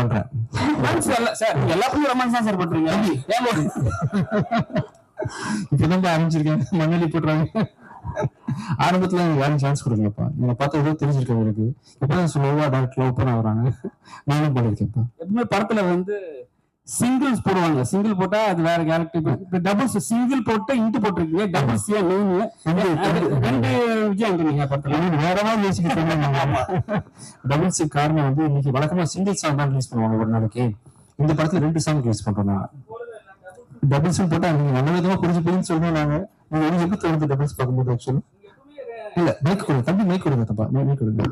பண்றேன். சார் எல்லாத்துக்கும் ரொமான்ஸ் தான் சார் பண்றீங்க. இப்பதான் ஆரம்பிச்சிருக்கேன் மண்ணலி போட்டுறாங்க. ஆரம்பத்துல எனக்கு யாரும் சான்ஸ் கொடுக்கலப்பா. நீங்க பார்த்த ஏதோ தெரிஞ்சிருக்கேன் உங்களுக்கு. இப்பதான் ஸ்லோவா டேரக்ட் ஓப்பன் ஆகுறாங்க நானும் பண்ணிருக்கேன்ப்பா எப்பவுமே படத்துல வந்து சிங்கிள்ஸ் போடுவாங்க. சிங்கிள் போட்டா அது வேற கேரக்டர் இப்ப டபுள்ஸ் சிங்கிள் போட்டு இன்ட்டு போட்டிருக்கீங்க. டபுள்ஸ் ஏன் ரெண்டு விஜய் ஆண்டனிங்க படத்துல. நீங்க வேற மாதிரி யோசிக்க டபுள்ஸ் காரணம் வந்து இன்னைக்கு வழக்கமா சிங்கிள் சாங் தான் ரிலீஸ் பண்ணுவாங்க ஒரு நாளைக்கு. இந்த படத்துல ரெண்டு சாங் ரிலீஸ் பண்றோம் டபுள்ஸ் போட்டா நீங்க நல்ல விதமா புரிஞ்சு புரிஞ்சு சொல்றோம் நாங்க. நீங்க எப்படி தோணுது டபுள்ஸ் பார்க்கும்போது ஆக்சுவலி இல்ல மைக் கொடுங்க. தம்பி மைக் கொடுங்க தப்பா. மைக் கொடுங்க.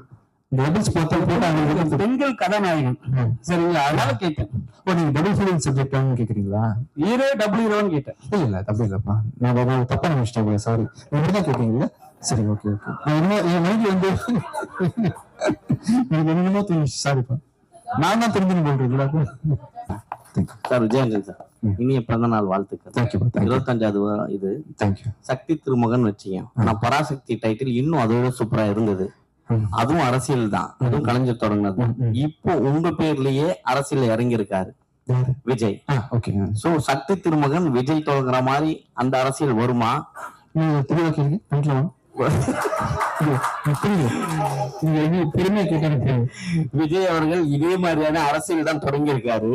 டபுள்ஸ் போட்டா போட்டா அவங்க பெண்கள் கதாநாயகன். சரிங்களா அதனால கேட்டேன். ஓ நீங்க டபுள் ஃபீலிங் சப்ஜெக்ட் கேக்குறீங்களா? ஹீரோ டபுள் ஹீரோன்னு கேட்டேன். இல்ல இல்ல தப்பு இல்லப்பா. நான் ஒரு தப்பா நினைச்சிட்டேன் சாரி நீங்க தான் கேட்டீங்களா? சரி ஓகே ஓகே நான் இன்னும் என் மைண்ட் வந்து எனக்கு என்னமோ தோணுச்சு. சாரிப்பா நான் தான் தெரிஞ்சுன்னு thank you sir Vijayangan sir. இனிய பிறந்த நாள் வாழ்த்துக்கள் இருபத்தஞ்சாவது வா- இது சக்தி திருமகன் வச்சீங்க ஆனா பராசக்தி டைட்டில் இன்னும் அதோட சூப்பரா இருந்தது. அதுவும் அரசியல் தான். அதுவும் கலைஞர் தொடங்கினது. இப்போ உங்க பேர்லயே அரசியல் இறங்கி இருக்காரு விஜய். சோ சக்தி திருமகன் விஜய் தொடங்குற மாதிரி அந்த அரசியல் வருமா? விஜய் அவர்கள் இதே மாதிரியான அரசியல் தான் தொடங்கி இருக்காரு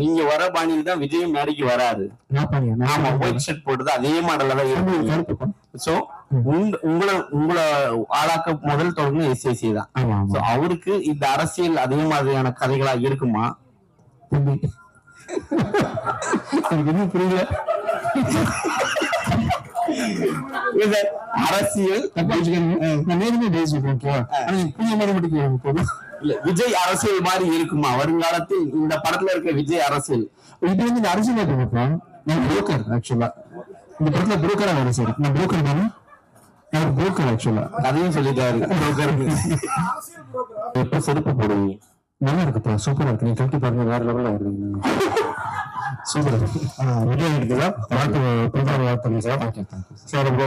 நீங்க வர பாணியில் தான் விஜய் மேடைக்கு வராரு. ஆமா ஒயிட் ஷர்ட் போட்டது அதே மாடல்ல தான் இருக்கு சோ உங்களை உங்களை ஆளாக்க முதல் தொடங்க எஸ்எஸ்சி தான். அவருக்கு இந்த அரசியல் அதே மாதிரியான கதைகளா இருக்குமா? எனக்கு என்ன புரியல. அரசியல். விஜய் அரசியல் மாதிரி இருக்குமா? வருங்காலத்தில் இந்த படத்துல இருக்க விஜய் அரசியல். இது வந்து அரசியல் நான் புரோக்கர் ஆக்சுவலா இந்த படத்துல புரோக்கரா வேலை செய்யறேன் நான் புரோக்கர் தானே? நான் புரோக்கர் ஆக்சுவலா கதையும் சொல்லிட்டாரு. எப்ப செருப்பு போடுவீங்க நல்லா இருக்குப்பா சூப்பரா இருக்கு. நீங்க கழட்டி பாருங்க வேற லெவல்ல வருவீங்க சூப்பரா இருக்கு. Ready ஆகிடுதா sir. Okay thank you sir ரொம்ப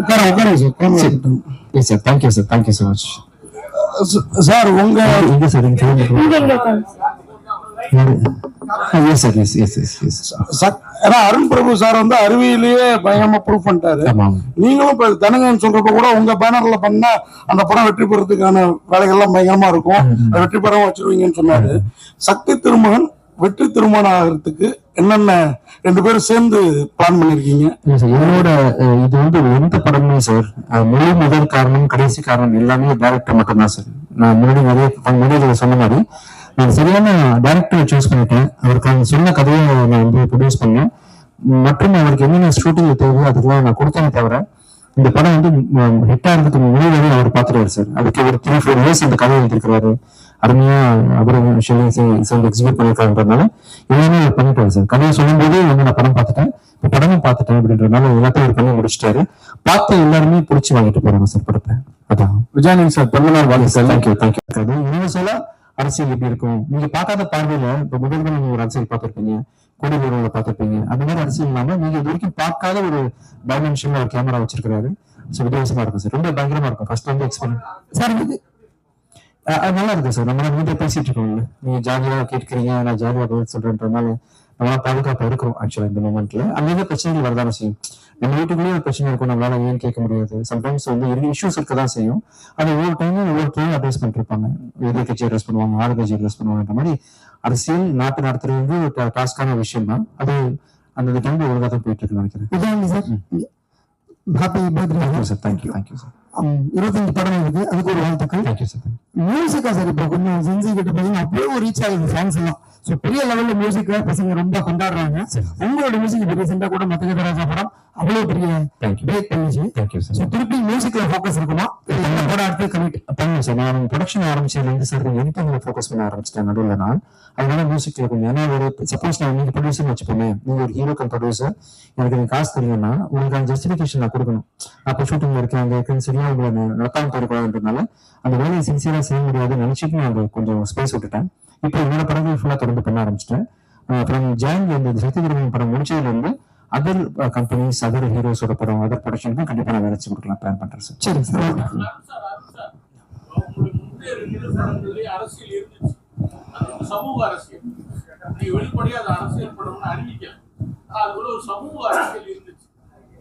உட்காருங்க sir. Sir thank you sir thank you so much sir உங்க இங்க சார் இங்க yes sir yes yes yes yes chuck- ஏன்னா அருண் பிரபு சார் வந்து அறிவியலையே பயங்கரமா ப்ரூவ் பண்ணிட்டாரு. நீங்களும் இப்ப தனங்கன்னு சொல்றப்ப கூட உங்க பேனர்ல பண்ணா அந்த படம் வெற்றி பெறதுக்கான வேலைகள்லாம் பயங்கரமா இருக்கும். வெற்றி பெறவும் வச்சிருவீங்கன்னு சொன்னாரு. சக்தி திருமகன் வெற்றி திருமணம் ஆகிறதுக்கு என்னென்ன ரெண்டு பேரும் சேர்ந்து பிளான் பண்ணிருக்கீங்க? சார் என்னோட இது வந்து எந்த படமே சார் முழு முதல் காரணம் கடைசி காரணம் எல்லாமே டேரக்டர் மட்டும்தான் சார் நான் முன்னாடி நிறைய முன்னாடி சொன்ன மாதிரி நான் சரியான டேரக்டர் சூஸ் பண்ணிட்டேன். அவருக்கு அந்த சொன்ன கதையை நான் வந்து ப்ரொடியூஸ் பண்ணேன். மற்றும் அவருக்கு என்னென்ன ஷூட்டிங் தேவையோ அதுக்கெல்லாம் நான் கொடுத்தேனே தவிர இந்த படம் வந்து ஹிட் ஆகிறதுக்கு முன்னாடி அவர் பார்த்துருவாரு சார் அதுக்கு ஒரு த்ரீ ஃபோர் இயர்ஸ் இந்த கதை எழுதிருக்கிறாரு அருமையா அவரும் சேர்ந்து எக்ஸிக்யூட் பண்ணிருக்காருன்றதுனால எல்லாமே அவர் பண்ணிட்டாரு சார் கதையை சொல்லும்போது வந்து நான் படம் பார்த்துட்டேன். இப்ப படமும் பார்த்துட்டேன் அப்படின்றதுனால எல்லாத்தையும் அவர் பண்ணி முடிச்சிட்டாரு. பார்த்த எல்லாருமே பிடிச்சி வாங்கிட்டு போறாங்க சார் படத்தை. அதான். விஜயானந்த் சார் பிறந்தநாள் வாழ்த்து சார் தேங்க்யூ தேங்க்யூ யூனிவர்சலா அரசியல் எப்படி இருக்கும்? நீங்க பார்க்காத பார்வையில இப்ப முதல் தடவை நீங்க ஒரு அரசியல் பார்த்திருப்பீங்க. கூடலூரில் பார்த்திருப்பீங்க. அந்த மாதிரி அரசியல் இல்லாம நீங்க இது வரைக்கும் பார்க்காத ஒரு டைமென்ஷன்ல ஒரு கேமரா வச்சிருக்காரு ஸோ வித்தியாசமா இருக்கும் சார் ரொம்ப பயங்கரமா இருக்கும். ஃபர்ஸ்ட் வந்து எக்ஸ்பீரியன்ஸ் சார் இது நல்லா இருக்கு சார் நம்ம வீட்டை பேசிட்டு இருக்கோம்ல. நீங்க ஜாலியா கேட்கறீங்க நான் ஜாலியா பதில் சொல்றேன்றதுனால நம்ம பாதுகாப்பா இருக்கிறோம் ஆக்சுவலா இந்த மூமெண்ட்ல அங்கே பிரச்சனைகள் வரதானே செய்யும். நம்ம வீட்டுக்குள்ளேயே பிரச்சனை இருக்கும் நம்மளால ஏன் கேட்க முடியாது? சம்டைம்ஸ் வந்து இஷ்யூஸ் இருக்க தான் செய்யும். அது ஒவ்வொரு டைமும் ஒவ்வொரு டைம் அட்ரஸ் பண்ணிருப்பாங்க. எதிர்கட்சி அட்ரஸ் பண்ணுவாங்க ஆளுங்கட்சி அட்ரஸ் பண்ணுவாங்கன்ற மாதிரி அரசியல் நாட்டு நடத்துறது வந்து ஒரு டாஸ்கான விஷயம் தான் அது அந்த டைம்ல ஒழுங்கா தான் போயிட்டு இருக்குன்னு நினைக்கிறேன். Sir. Happy birthday. Sir thank you thank you sir இருபத்தஞ்சு படம் இருக்கு. அதுக்கு ஒரு வாழ்த்துக்கள். மியூசிக்கா சார் இப்போ கொஞ்சம் செஞ்சு கிட்ட பாத்தீங்கன்னா அப்படியே ஒரு ரீச் ஆகுது ஃபேன்ஸ் எல்லாம். ஸோ பெரிய லெவல்ல மியூசிக்க பசங்க ரொம்ப கொண்டாடுறாங்க. உங்களோட மியூசிக் இப்போ ரீசெண்டா கூட மத்திய படம் அவ்வளவு பெரிய பிரேக் பண்ணிச்சு. ஸோ திருப்பி மியூசிக்ல ஃபோக்கஸ் இருக்குமா? படம் அடுத்து கமிட் பண்ணுங்க சார் நான் ப்ரொடக்ஷன் ஆரம்பிச்சதுல இருந்து சார் எடிட்டிங்ல ஃபோக்கஸ் பண்ண ஆரம்பிச்சிட்டேன் நடுவில் நான். அதனால மியூசிக்ல கொஞ்சம் ஏன்னா ஒரு சப்போஸ் நான் நீங்க ப்ரொடியூசர் வச்சுப்போமே நீங்க ஒரு ஹீரோ கம் ப்ரொடியூசர் எனக்கு நீங்க காசு தெரியும்னா உங்களுக்கு அந்த ஜஸ்டிஃபிகேஷன் நான் கொடுக்கணும். அப்போ ஷூட்டிங்ல இருக்கேன் அங்க இருக்கேன்னு சரியா உங்களை நான் நடத்தாம போயிருக்கூடாதுன்றதுனால அந்த வேலையை சின்சியரா செய்ய முடியாது நினைச்சிட்டு நான் கொஞ்சம் ஸ்பேஸ் விட்டுட்டேன். இப்போ என்னோட படங்கள் ஃபுல்லா தொடர்ந்து பண்ண ஆரம்பிச்சிட்டேன். ஃப்ரம் ஜான்ல இருந்து சக்தி திருமணம் படம் முடிச்சதுல இருந்து அதர் கம்பெனிஸ் அதர் ஹீரோஸோட படம் அதர் ப்ரொடக்ஷன் தான் கண்டிப்பா நான் வச்சு கொடுக்கலாம் பிளான் பண்றேன் சார். சரி. சார் சமூக அரசியல். நீ அது அரசியல் படம்னு அறிவிக்கல. ஒரு சமூக அரசியல் இருந்துச்சு.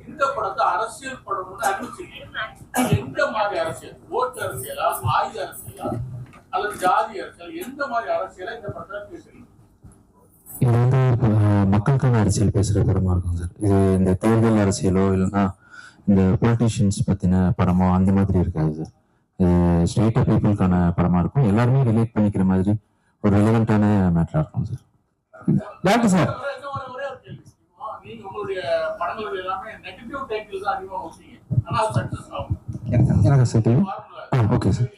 இந்த படத்தை அரசியல் படம்னு அறிவிச்சிருக்கீங்க எந்த மாதிரி அரசியல்? ஓட்டு அரசியலா ஆயுத அரசியலா? அல்லது ஜாதி அரசியல் எந்த மாதிரி அரசியலா இந்த படத்தை பேசுறீங்க இது வந்து மக்களுக்கான அரசியல் பேசுற படமா இருக்கும் சார். இது இந்த தேர்தல் அரசியலோ இல்லைன்னா இந்த பொலிட்டீஷியன்ஸ் பத்தின படமோ அந்த மாதிரி இருக்காது சார். இது ஸ்ட்ரெயிட்டா பீப்புளுக்கான படமா இருக்கும். எல்லாருமே ரிலேட் பண்ணிக்கிற மாதிரி ஒரு ரெலவெண்டான மேட்டரா இருக்கும் சார். Doctor sir. எனக்கு சார் ஓகே சார்.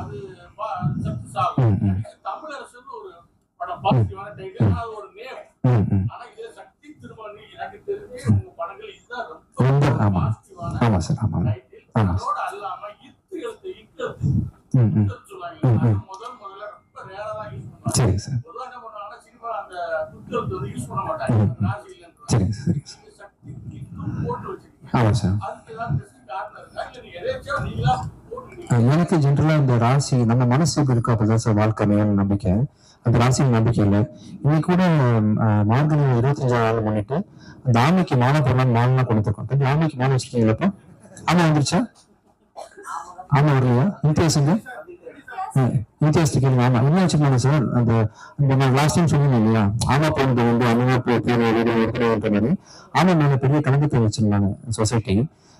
அது சக்சஸ் ஆகும். தமிழரசுன்னு ஒரு படம் பாசிட்டிவான டைட்டில் அது ஒரு நேம். ஆனா இதே சக்தி திருமணி எனக்கு தெரிஞ்சு உங்க படங்கள் இதுதான் ரொம்ப ரொம்ப ஆமா. பாசிட்டிவான ஆமா சார் ஆமா டைட்டில். ஆமா. அதோட அல்லாம இத்து எழுத்து இக்கத்து ம் ம் இக்கத்து சொல்லுவாங்க அது முதல் முதல்ல ரொம்ப ரேரா தான் யூஸ் பண்ணுவாங்க சரிங்க சார் பொதுவா என்ன பண்ணுவாங்கன்னா சினிமா அந்த குத்து வந்து யூஸ் பண்ண மாட்டாங்க ராசி இல்லைன்னு சரிங்க சார் சரிங்க சார் நீங்க சக்தி இத்தும் போட்டு வச்சிருக்கீங்க ஆமா சார் அதுக்கு ஏதாவது specific காரணம் இருக்கா இல்ல நீங்க எதாச்சும் நீங்களா வாழ்க்கை அஹ் ஜென்ரலா இந்த ராசி நம்ம மனசு எப்படி இருக்கோ அப்பதான் சார் வாழ்க்கை மேல நம்பிக்கை அந்த ராசி நம்பிக்கை இல்லை இன்னைக்கு கூட மார்கழி இருபத்தஞ்சாம் நாள் முன்னிட்டு அந்த ஆமைக்கு மாலை போடலாம் மாலை கொடுத்துருக்கோம் தம்பி ஆமைக்கு மாலை வச்சிருக்கீங்களா இப்போ ஆமா வந்துருச்சா ஆமா வரலையா இன்டேஸுங்க இன்டேஸ்ட் ஆமா என்ன வச்சுக்கோங்க சார் அந்த இந்த நான் லாஸ்ட் டைம் சொன்னேன் இல்லையா ஆமா போனது வந்து அம்மா போ வீடு ஏற்படுற மாதிரி ஆமா மேல பெரிய கணக்கு வச்சிருந்தாங்க சொசைட்டி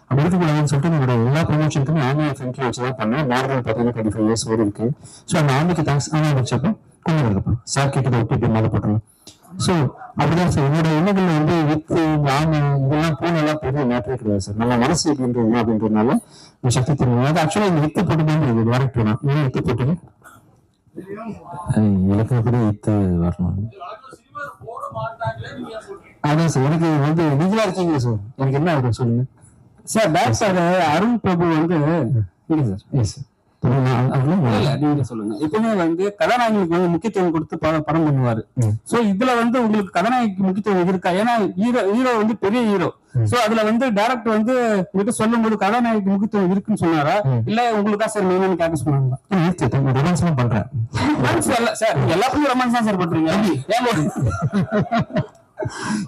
அப்படி இருக்கக்கூடாதுன்னு சொல்லிட்டு என்னோட எல்லா ப்ரொமோஷனுக்குமே ஆமையை ஃப்ரெண்ட்ல வச்சு தான் பண்ணேன். மார்கல் பார்த்தீங்கன்னா டுவெண்ட்டி ஃபைவ் இயர்ஸ் ஓடி இருக்கு. ஸோ அந்த ஆமைக்கு தேங்க்ஸ் ஆமா வச்சப்போ கொஞ்சம் இருக்கப்போ சார் கிட்ட விட்டு இப்படி மேலே போட்டுருங்க ஸோ அப்படிதான் சார் என்னோட எண்ணங்கள் வந்து வித்து ஆமை இதெல்லாம் பூனெல்லாம் பெரிய மேட்டரே கிடையாது சார் நம்ம மனசு எப்படின்றது அப்படின்றதுனால இந்த சக்தி திரும்ப அது ஆக்சுவலாக இந்த வித்து போட்டுதான் இது டேரக்டர் தான் ஏன் வித்து போட்டுங்க? எனக்கு கூட வித்து வரணும். அதான் சார் எனக்கு வந்து நீங்களா இருக்கீங்க சார் எனக்கு என்ன ஆகும் சொல்லுங்க. சார் டாக்டர் அருண் பிரபு வந்து இல்லை சார் எஸ் சார் எப்பவுமே வந்து கதாநாயகனுக்கு வந்து முக்கியத்துவம் கொடுத்து படம் பண்ணுவாரு. சோ இதுல வந்து உங்களுக்கு கதாநாயகிக்கு முக்கியத்துவம் இருக்கா? ஏன்னா ஹீரோ ஹீரோ வந்து பெரிய ஹீரோ சோ அதுல வந்து டைரக்டர் வந்து உங்ககிட்ட சொல்லும் போது கதாநாயகிக்கு முக்கியத்துவம் இருக்குன்னு சொன்னாரா. இல்ல உங்களுக்கு சார் மெயின்னு கேட்க ரொமான்ஸ்லாம் பண்றேன். சார் எல்லாத்துக்கும் ரொமான்ஸ் தான் சார் பண்றீங்க.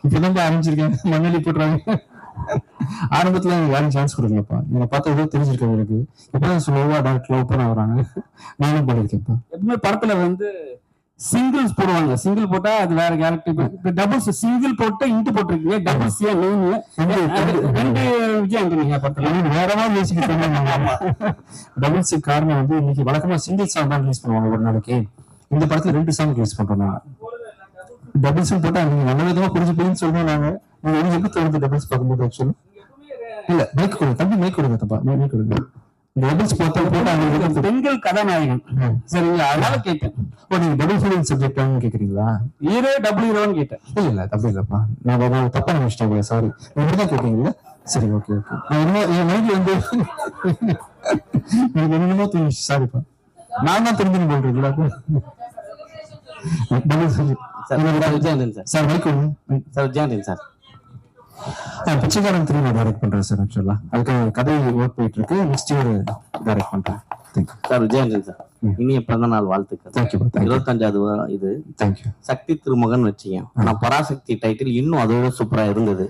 இப்பதான் ஆரம்பிச்சிருக்கேன் மண்ணலி போட்டுறாங்க. ஆரம்பத்துல எனக்கு யாரும் சான்ஸ் கொடுக்கலப்பா என்னை பார்த்தா ஏதோ தெரிஞ்சிருக்கேன் எனக்கு. இப்பதான் ஸ்லோவா டாக்டர் ஓப்பன் ஆகுறாங்க நானும் பண்ணிருக்கேன்ப்பா எப்பவுமே படத்துல வந்து சிங்கிள்ஸ் போடுவாங்க. சிங்கிள் போட்டா அது வேற கேரக்டர் டபுள்ஸ் சிங்கிள் போட்டு இன்ட்டு போட்டிருக்கீங்க. டபுள்ஸ் ஏன் மெயின் ரெண்டு விஜய் ஆண்டனிங்க படத்துல. வேற மாதிரி யோசிக்க டபுள்ஸ் காரணம் வந்து இன்னைக்கு வழக்கமா சிங்கிள் சாங் தான் ரிலீஸ் பண்ணுவாங்க ஒரு நாளைக்கு. இந்த படத்துல ரெண்டு சாங் ரிலீஸ் பண்றோம் நாங்க டபுள்ஸ் போட்டா நீங்க நல்ல விதமா புரிஞ்சு புரிஞ்சு சொல்றோம் நாங்க. நீங்க எனக்கு எப்படி தோணுது டபுள்ஸ் பார்க்கும்போது ஆக்சுவலி இல்ல மைக் கொடுங்க. தம்பி மைக் கொடுங்க தப்பா. மைக் கொடுங்க. டபுள்ஸ் போட்டா போட்டா அவங்க பெண்கள் கதாநாயகன். சரிங்களா அதனால கேட்டேன். ஓ நீங்க டபுள் ஃபீலிங் சப்ஜெக்ட் கேக்குறீங்களா? ஹீரோ டபுள் ஹீரோன்னு கேட்டேன். இல்ல இல்ல தப்பு இல்லப்பா. நான் நான் தப்பா நினைச்சிட்டேன் சாரி நீங்க தான் கேட்டீங்கல்ல சரி ஓகே ஓகே நான் இன்னும் என் மைண்ட் வந்து எனக்கு என்னமோ தோணுச்சு சாரிப்பா நான் தான் தெரிஞ்சுன்னு போட்டுருக்கீங்களா டபுள் சொல்லி sir. Vijayanandan sir sir. Mic கொடுங்க சார் விஜயானந்தன் சார். நான் பிச்சைக்காரன் த்ரீ நான் டைரக்ட் பண்றேன் சார் ஆக்சுவலா அதுக்கு கதை ஒர்க் போயிட்டு இருக்கு நெக்ஸ்ட் இயர் டைரக்ட் பண்றேன் thank you sir Vijayanandan sir. இனிய பிறந்த நாள் வாழ்த்துக்கள் தேங்க்யூ தேங்க்யூ இருபத்தஞ்சாவது வா- இது தேங்க்யூ சக்தி திருமகன் வச்சீங்க. ஆனா பராசக்தி டைட்டில் இன்னும் அதோட சூப்பரா இருந்தது.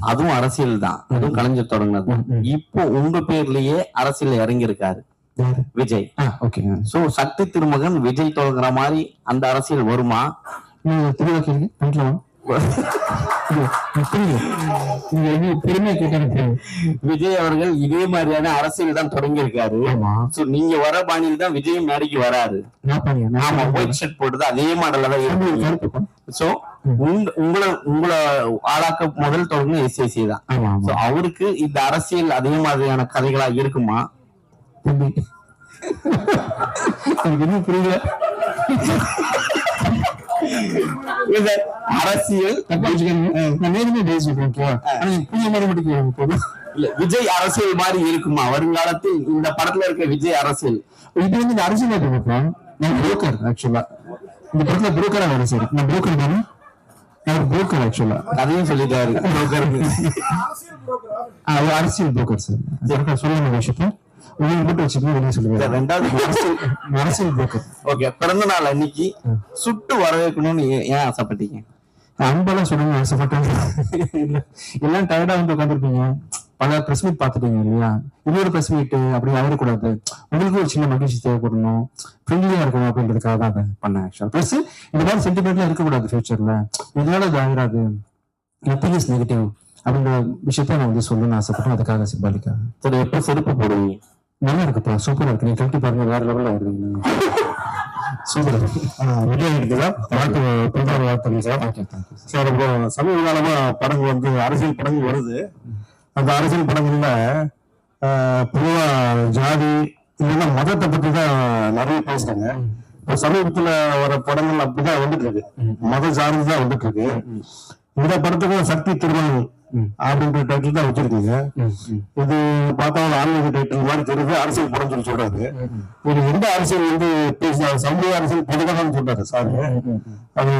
அதுவும் அரசியல் தான். அதுவும் கலைஞர் தொடங்கினது. இப்போ உங்க பேர்லயே அரசியல் இறங்கி இருக்காரு விஜய். சோ சக்தி திருமகன் விஜய் தொடங்குற மாதிரி அந்த அரசியல் வருமா? என்ன பெருமையா கேட்டீங்க விஜய் அவர்கள் இதே மாதிரியான அரசியல் தான் தொடங்கி இருக்காரு நீங்க வர பாணியில் தான் விஜய் மேடைக்கு வராரு. ஆமா ஒயிட் ஷர்ட் போட்டது அதே மாடல்ல தான் சோ உங்க உங்களை உங்களை ஆளாக்க முதல் தொடங்க எஸ்எஸ்சி தான். அவருக்கு இந்த அரசியல் அதே மாதிரியான கதைகளா இருக்குமா? எனக்கு இன்னும் புரியல? அரசியல் நான் நேர்மையா பேசிக்கிறேன் மட்டும் கேளுங்க போதும் இல்ல விஜய் அரசியல் மாதிரி இருக்குமா? வருங்காலத்தில் இந்த படத்துல இருக்க விஜய் அரசியல். இது வந்து இந்த அரசியல் நான் புரோக்கர் ஆக்சுவலா இந்த படத்துல புரோக்கரா வேலை சார் நான் புரோக்கர் தானே? நான் புரோக்கர் ஆக்சுவலா அதையும் சொல்லிட்டாரு அவர் அரசியல் புரோக்கர் சார் சொல்லுங்க விஷயத்த உங்களுக்கு மட்டும் வச்சுக்கணும் வெளியே சொல்லுங்க ரெண்டாவது அரசியல் புரோக்கர் ஓகே பிறந்த நாள் அன்னைக்கு சுட்டு வரவேற்கணும்னு ஏன் ஆசைப்பட்டீங்க? அன்பெல்லாம் சொல்லுங்க ஆசைப்பட்டாங்க எல்லாம் டயர்டா வந்து உட்காந்துருப்பீங்க பல பிரஸ் மீட் பாத்துட்டீங்க இல்லையா? இன்னொரு பிரஸ் மீட் அப்படி ஆயிடக்கூடாது உங்களுக்கு ஒரு சின்ன மகிழ்ச்சி தேவைப்படணும். ஃப்ரெண்ட்லியா இருக்கணும் அப்படின்றதுக்காக தான் அதை பண்ணேன் ஆக்சுவலா பிளஸ் இந்த மாதிரி சென்டிமெண்ட்லாம் இருக்கக்கூடாது ஃபியூச்சர்ல இதனால இது ஆகிடாது நத்திங் இஸ் நெகட்டிவ் அப்படின்ற விஷயத்த நான் வந்து சொல்லணும்னு ஆசைப்பட்டேன். அதுக்காக சிம்பாலிக்கா. சரி எப்ப செருப்பு போடுவீங்க? நல்லா இருக்குப்பா சூப்பரா இருக்கு. நீங்க கழட்டி பாருங்க வேற லெவல்ல சூப்பர் விஜய் இருக்குதா வாழ்த்து சார் சார் இப்போ சமீப காலமா படங்கள் வந்து அரசியல் படங்கள் வருது. அந்த அரசியல் படங்கள்ல பொதுவா ஜாதி இல்லைன்னா மதத்தை பத்தி தான் நிறைய பேசுறாங்க. இப்போ சமீபத்துல வர படங்கள் அப்படிதான் வந்துட்டு இருக்கு. மத சார்ந்து தான் வந்துட்டு இருக்கு. இந்த படத்துக்கும் சக்தி திருமணம் அப்படின்ற டைட்டில் தான் வச்சிருக்கீங்க. இது பார்த்தா ஒரு ஆன்மீக டைட்டில் மாதிரி தெரியுது அரசியல் படம் சொல்லி சொல்றாரு. ஒரு எந்த அரசியல் வந்து பேசுறாரு சமூக அரசியல் பொதுவாக சொல்றாரு சார். அது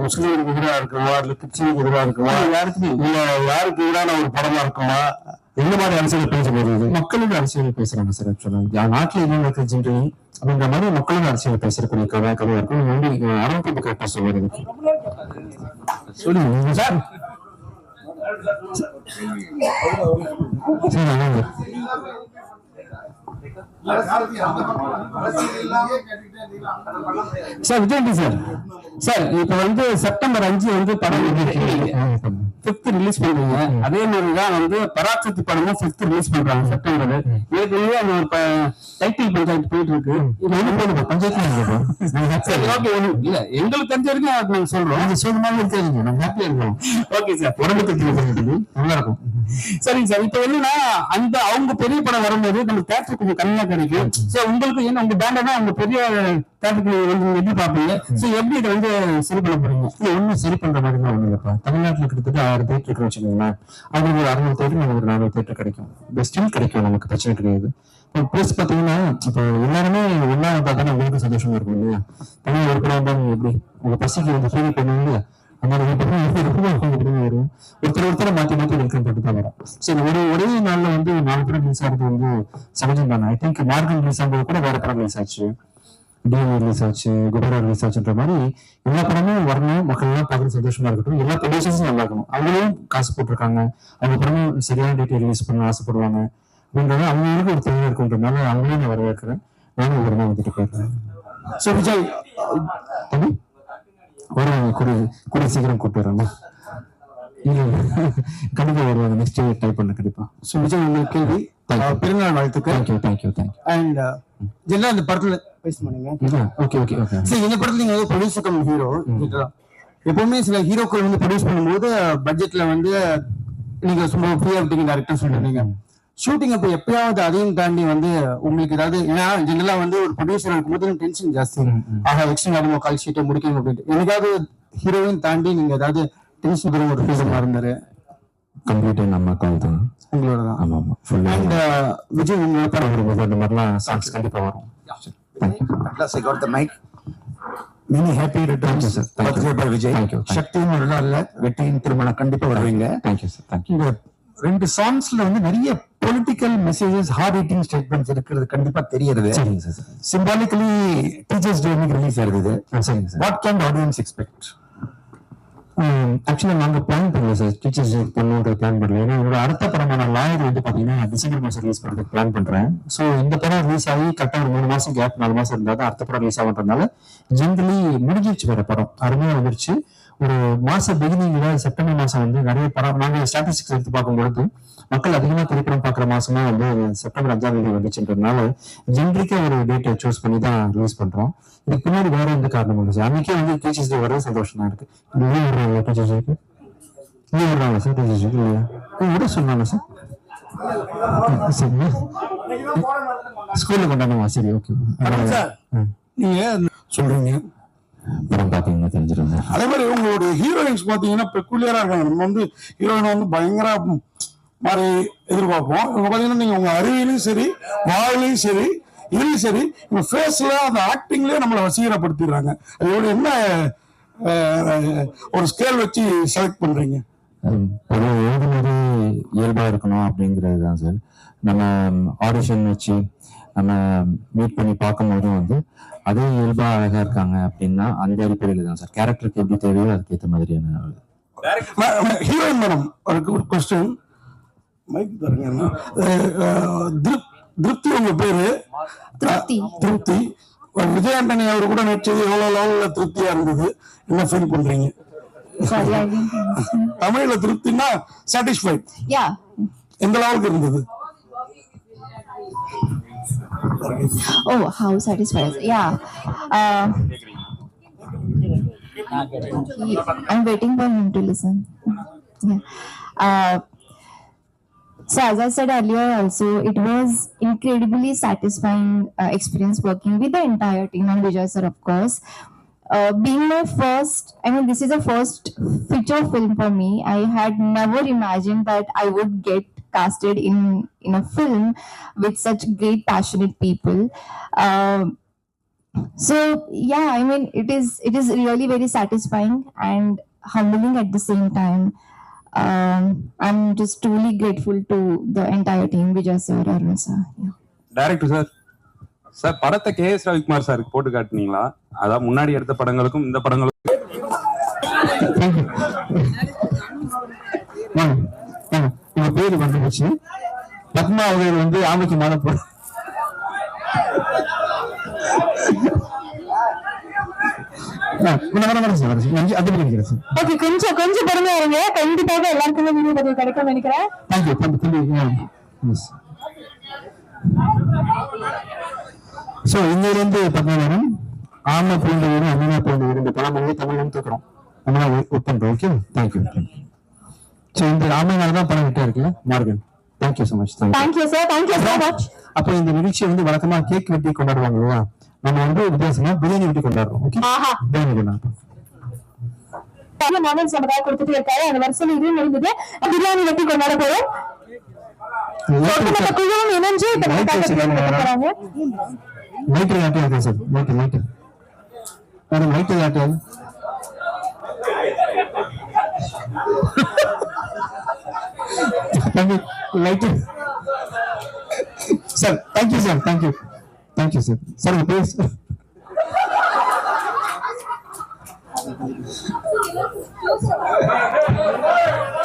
முஸ்லீமுக்கு எதிராக இருக்குமா இல்ல கிறிஸ்டினுக்கு எதிராக இருக்குமா யாருக்கு இல்ல. யாருக்கு எதிரான ஒரு படமா இருக்குமா? எந்த மாதிரி அரசியல் பேச போகுது? மக்களோட அரசியல் பேசுறாங்க சார் ஆக்சுவலா நாட்டுல என்ன நடக்குது அப்படின்ற மாதிரி மக்களோட அரசியல் பேசக்கூடிய கதை கதையா இருக்கும். நீங்க வந்து இங்க ஆரம்பிப்பு கரெக்டா சொல்லுவாரு. சொல்லுங்க சார். சரி, வாங்க. சார் விஜய் சார் சார் இப்ப வந்து செப்டம்பர் அஞ்சு வந்து படம் ஃபிஃப்த் ரிலீஸ் பண்றீங்க அதே மாதிரி தான் வந்து பராசக்தி படமும் ஃபிஃப்த் ரிலீஸ் பண்றாங்க செப்டம்பர் ஏற்கனவே அந்த ஒரு டைட்டில் பஞ்சாயத்து போயிட்டு இருக்கு இது வந்து போடுங்க. பஞ்சாயத்து இல்ல எங்களுக்கு தெரிஞ்ச வரைக்கும் அது நாங்க சொல்றோம். சொல்ற மாதிரி இருக்காதீங்க நம்ம ஹாப்பியா இருக்கோம் ஓகே சார் உடம்புக்கு தெரியுது நல்லா இருக்கும். சரிங்க சார் இப்ப என்னன்னா அந்த அவங்க பெரிய படம் வரும்போது நம்ம தேட்டர் கொஞ்சம் கம்மியா கிடைக்கும். சோ உங்களுக்கு என்ன உங்க பேண்டா உங்க பெரிய தேட்டருக்கு வந்து எப்படி பாப்பீங்க சோ எப்படி இதை வந்து சரி பண்ண போறீங்க? இல்ல ஒண்ணும் சரி பண்ற மாதிரி தான் ஒண்ணு இல்லப்பா. தமிழ்நாட்டுல கிட்டத்தட்ட ஆயிரம் தேட்டர் இருக்குன்னு வச்சுக்கோங்களேன். அவங்களுக்கு ஒரு அறுநூறு தேட்டர் நமக்கு ஒரு நானூறு தேட்டர் கிடைக்கும். பெஸ்ட்டும் கிடைக்கும். நமக்கு பிரச்சனை கிடையாது. ப்ளஸ் பாத்தீங்கன்னா இப்போ எல்லாருமே ஒன்றா பார்த்தா உங்களுக்கு சந்தோஷமா இருக்கும் இல்லையா? தனியாக ஒரு படம் வந்தா நீங்க எப்படி? உங்க பசிக்கு வந்து ஃபீல் பண்ணுவீங்க? அந்த மாதிரி படம் எப்படி வரும் ஒருத்தர் ஒருத்தர் மாத்தி மாத்தி வெல்கம் பண்ணிட்டு தான் வரும். சரி ஒரு ஒரே நாள்ல வந்து நாலு படம் ரிலீஸ் ஆகிறது வந்து சகஜம் தானே? ஐ திங்க் மார்கன் ரிலீஸ் ஆகும்போது கூட வேற படம் ரிலீஸ் ஆச்சு. டிஎம் ரிலீஸ் ஆச்சு குபரா ரிலீஸ் ஆச்சுன்ற மாதிரி எல்லா படமும் வரணும் மக்கள் எல்லாம் பார்க்கறது சந்தோஷமா இருக்கட்டும். எல்லா ப்ரொடியூசர்ஸும் நல்லா இருக்கணும். அவங்களும் காசு போட்டிருக்காங்க. அவங்க படமும் சரியான டேட் ரிலீஸ் பண்ண ஆசைப்படுவாங்க. அப்படின்றது அவங்களுக்கு ஒரு தேவை இருக்குன்றதுனால அவங்களையும் நான் வரவேற்கிறேன். நானும் ஒரு நாள் வந்துட்டு போயிருக்கேன் சோ விஜய் தம்பி வருவாங்க. கூடிய கூடிய சீக்கிரம் கூப்பிட்டு வராங்க இல்ல இல்ல. கண்டிப்பா வருவாங்க. நெக்ஸ்ட் டைப் பண்ண கண்டிப்பா. சோ விஜய் உங்களுக்கு கேள்வி? பிறந்தநாள் வாழ்த்துக்கள். Thank you thank you thank you and general அந்த படத்துல ஓகே ஓகே ஓகே சரி இந்த படத்துல நீங்க வந்து ப்ரொடியூசர் கம் ஹீரோ எப்பவுமே சில ஹீரோக்கள் வந்து ப்ரொடியூஸ் பண்ணும்போது பட்ஜெட்ல வந்து நீங்க சும்மா ஃப்ரீயா விட்டீங்க டேரக்டர் சொல்றீங்க ஷூட்டிங் அப்ப எப்பயாவது அதையும் தாண்டி வந்து உங்களுக்கு ஏதாவது ஏன்னா ஜெனரலா வந்து ஒரு ப்ரொடியூசர் இருக்கும்போது டென்ஷன் ஜாஸ்தி. ஆஹா எக்ஸ்டன் ஆகும் கால் ஷீட்டை முடிக்கணும் அப்படின்ட்டு. எனக்காவது ஹீரோயின் தாண்டி நீங்க ஏதாவது டென்ஷன் தரும் ஒரு ஃபீஸமா இருந்தாரு? கம்ப்ளீட்டா நம்ம கால் தான். உங்களோட தான் ஆமா. ஆமா ஃபுல்லா அண்ட் விஜய் உங்களோட படம்? வரும்போது அந்த மாதிரிலாம் சாங்ஸ் கண்டிப்பா வரும். Thank you Plus, I got the mic. Many happy returns, sir. Thank you. birthday by Vijay. Thank you. Thank you. சக்தியும் ஒரு நாள்ல வெற்றியின் திருமணம் கண்டிப்பா வருவீங்க தேங்க்யூ சார் தேங்க்யூ ரெண்டு சாங்ஸ்ல வந்து நிறைய political messages heart hitting statements இருக்கிறது கண்டிப்பா தெரியறது. சிம்பாலிக்கலி டீச்சர்ஸ் டே ரிலீஸ் ஆகுது வாட் கேன் ஆடியன்ஸ் எக்ஸ்பெக்ட் ஆக்சுவலாக நாங்கள் பிளான் பண்ணல சார் டீச்சர்ஸ் பண்ணுன்ற பிளான் பண்ணல. ஏன்னா என்னோட அடுத்த படமான லாயர் வந்து பார்த்தீங்கன்னா டிசம்பர் மாதம் ரிலீஸ் பண்ணுறதுக்கு பிளான் பண்ணுறேன் ஸோ இந்த படம் ரிலீஸ் ஆகி கரெக்டாக ஒரு மூணு மாதம் கேப் நாலு மாதம் இருந்தால் தான் அடுத்த படம் ரிலீஸ் ஆகுன்றதுனால ஜென்ரலி முடிஞ்சிருச்சு வேற படம். அருமையாக வந்துருச்சு. ஒரு மாச பிகினிங்ல செப்டம்பர் மாசம் வந்து நிறைய படம் நாங்கள் ஸ்டாட்டிஸ்டிக்ஸ் எடுத்து பார்க்கும்பொழுது மக்கள் அதிகமாக திரைப்படம் பார்க்குற மாசமா வந்து செப்டம்பர் அஞ்சாம் தேதி வந்துச்சுன்றதுனால ஜென்ரிக்கா ஒரு டேட்டை சூஸ் பண்ணி தான் ரிலீஸ் பண்றோம். இதுக்கு பின்னாடி வேற எந்த காரணமும் இல்லை சார் அன்னைக்கே வந்து டீச்சர்ஸ் டே வரது சந்தோஷம் தான் இருக்கு லீவ் விடுறாங்க டீச்சர்ஸ் டேக்கு லீவ் விடுறாங்க சார் டீச்சர்ஸ் டேக்கு இல்லையா விட சொன்னாங்க சார் சரி ஸ்கூல்ல கொண்டாடுமா சரி ஓகே நீங்க சொல்றீங்க படம் பார்த்தீங்கன்னா தெரிஞ்சிடும் சார் அதே மாதிரி உங்களுடைய ஹீரோயின்ஸ் பாத்தீங்கன்னா பெக்குலியரா இருக்காங்க நம்ம வந்து ஹீரோயின் வந்து பயங்கர மாதிரி எதிர்பார்ப்போம் இவங்க பாத்தீங்கன்னா நீங்க உங்க அறிவிலையும் சரி வாழ்லையும் சரி இதுலயும் சரி இவங்க ஃபேஸ்ல அந்த ஆக்டிங்லயே நம்மளை வசீகரப்படுத்திடுறாங்க அதோட என்ன ஒரு ஸ்கேல் வச்சு செலக்ட் பண்றீங்க. ஒரு எழுதுனது இயல்பா இருக்கணும் அப்படிங்கிறது தான் சார் நம்ம ஆடிஷன் வச்சு நம்ம மீட் பண்ணி பார்க்கும்போதும் வந்து அதே இயல்பா அழகா இருக்காங்க அப்படின்னா அந்த அடிப்படையில் தான் சார் கேரக்டருக்கு எப்படி தேவையோ அதுக்கேற்ற மாதிரியான ஹீரோயின் மேடம் ஒரு கொஸ்டின் மைக் தருங்க திருப்தி உங்க பேரு? திருப்தி. விஜய் ஆண்டனி அவர் கூட நடிச்சது எவ்வளவு லெவல்ல திருப்தியா இருந்தது என்ன ஃபீல் பண்றீங்க. தமிழ்ல திருப்தினா சாட்டிஸ்ஃபைட். எந்த லெவலுக்கு இருந்தது how satisfied. Yeah. Uh, I'm waiting for him to listen. Yeah. Uh, so as I said earlier, also it was incredibly satisfying uh, experience working with the entire team and Vijay sir, of course. Uh, being my first, I mean, this is a first feature film for me. I had never imagined that I would get casted in in a film with such great, passionate people. Um so yeah, I mean, it is it is really very satisfying and humbling at the same time. Um, I'm just truly grateful to the entire team, Vijay sir, Arun sir. Yeah. Director sir sir படத்தை K S Ravikumar சாருக்கு போட்டு காட்டுனீங்களா அதான் முன்னாடி எடுத்த படங்களுக்கும் இந்த படங்களுக்கும் பேரு வந்துருச்சு பத்மா அவர்கள் வந்து ஆமைக்கு மாலை போ ஆ, இன்னும் வர வரேன் சார் வரேன் சார். அஞ்சு- அது பண்ணிக்கிறேன் சார் ஓகே கொஞ்சம் கொஞ்சம் பொறுமையா இருங்க. கண்டிப்பாக எல்லாருக்குமே வீடியோ பதிவு கிடைக்கும் நினைக்கிறேன். தேங்க்யூ ஸோ இன்னிலிருந்து பார்த்தீங்கன்னா ஆமை பூண்டு வீடு அம்மா பூண்டு வீடு இந்த படம் வந்து தமிழ் வந்து தூக்குறோம் நம்ம ஒர்க் பண்ணுறோம் ஓகே தேங்க்யூ ஸோ இந்த ஆமைனால தான் படம் இருக்கு Maargan. Thank you so much thank you thank you sir thank you so much அப்போ இந்த நிகழ்ச்சியை வந்து வழக்கமா கேக் வெட்டி கொண்டாடுவாங்க இல்லையா? நம்ம வந்து வித்தியாசமா பிரியாணி வெட்டி கொண்டாடுறோம். ஓகே ஆஹா. பிரியாணி கொண்டாடுறோம். பல moments நமக்காக கொடுத்துட்டு இருக்காரு. அந்த வருஷம் இது முடிந்தது பிரியாணி வெட்டி கொண்டாட போறோம். குழுவும் இணைஞ்சு இப்ப Light நமக்காக வச்சு பிரியாணி வெட்ட வேணும். போறாங்க லைட்டு தம்பி light sir thank you sir thank you thank you sir sir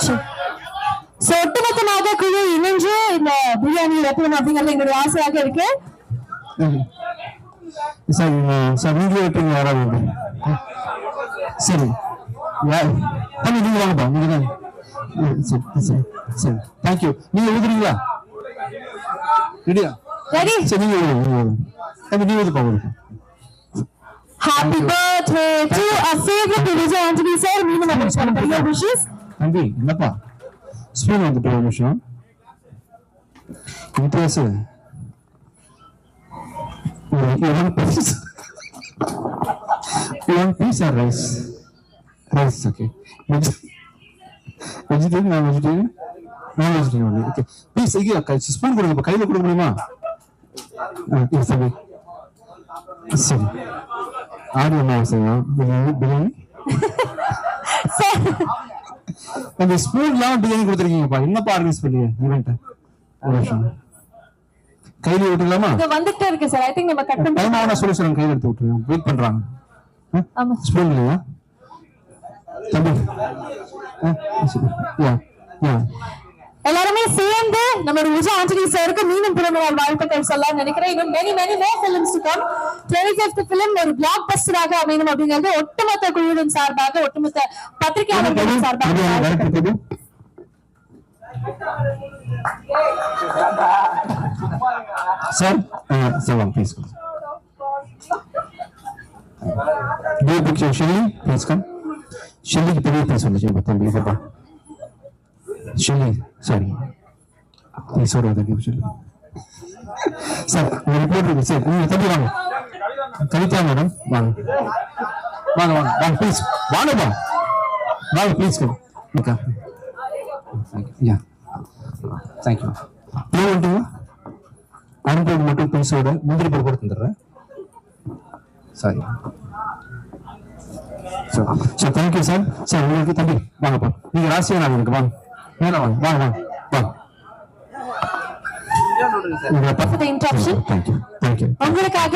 so ஒட்டுமொத்தமாக குழு இணைஞ்சு இந்த பிரியாணி வெட்டணும் அப்படிங்கிறது எங்களுடைய ஆசையாக இருக்கு. சார் சார் நீங்க வெட்டுங்க யாராவது உண்டு. சரி தம்பி நீங்க வாங்கப்பா நீங்க தான் சரி சரி சரி. தேங்க்யூ நீங்க எழுதுறீங்களா? ரெடியா ரெடி சரி நீங்க எழுதுங்க நீங்க தம்பி நீங்க எழுதுப்பா உங்களுக்கு happy birthday to a favorite Vijay Antony sir மீண்டும் உங்களுக்கு பெரிய விஷஸ் தம்பி என்னப்பா? ஸ்பூன் வந்துட்டு ஒரு நிமிஷம். பேசு one piece. One piece or rice. Rice okay. Vegetarian நான் வெஜிடேரியன் ஓகே ப்ளீஸ் இங்கே ஸ்பூன் கொடுங்க கையில் கொடுக்க முடியுமா சரி சரி ஆடியோ என்ன செய்யலாம் பிரியாணி அந்த ஸ்பூன் இல்லாம பிரியாணி கொடுத்துருக்கீங்கப்பா என்னப்பா ஆர்கனைஸ் பண்ணீங்க ஈவெண்ட் ஒரு நிமிஷம். கையில விட்டுலாமா இது வந்துட்டே இருக்கு சார் ஐ திங்க் நம்ம கட் பண்ணி டைம் ஆன சொல்யூஷன் கையில எடுத்து விட்டுருங்க வெயிட் பண்றாங்க. ஆமா. ஸ்பூன் இல்லையா? தம்பி. யா யா. எல்லாருமே சேர்ந்து நம்மளோட விஜய் ஆண்டனி சாருக்கு மீண்டும் பிறந்த நாள் வாழ்த்துக்கள் சொல்லலாம் நினைக்கிறேன் இன்னும் many many more films to come twenty fifth film ஒரு பிளாக் பஸ்டராக அமையணும் அப்படிங்கிறது ஒட்டுமொத்த குழுவின் சார்பாக ஒட்டுமொத்த பத்திரிகையாளர்களின் சார்பாக sir sir please picture Shelly please come ஷெல்லிக்கு பெரிய ப்ளீஸ் வந்துச்சு தம்பி பாப்பா ஷெல்லி சாரி ப்ளீஸ் ஒரு தம்பி சார் ஒரு ரிப்போர்ட் இருக்கு சார் நீங்க தம்பி வாங்க. கவிதா மேடம் வாங்க வாங்க வாங்க. வாங்க ப்ளீஸ் வாங்கப்பா வாங்க please come okay yeah thank you பேர் வந்துட்டுங்களா அனுபவம் மட்டும் பீஸோட முந்திரி பருப்பு கூட தந்துடுறேன். Sorry sir sir thank you sir sir உங்களுக்கு தம்பி வாங்கப்பா நீங்க ராசியா நான் உங்களுக்கு வாங்க. மேல வாங்க வாங்க வாங்க வாங்க For the interruption. Thank you thank you உங்களுக்காக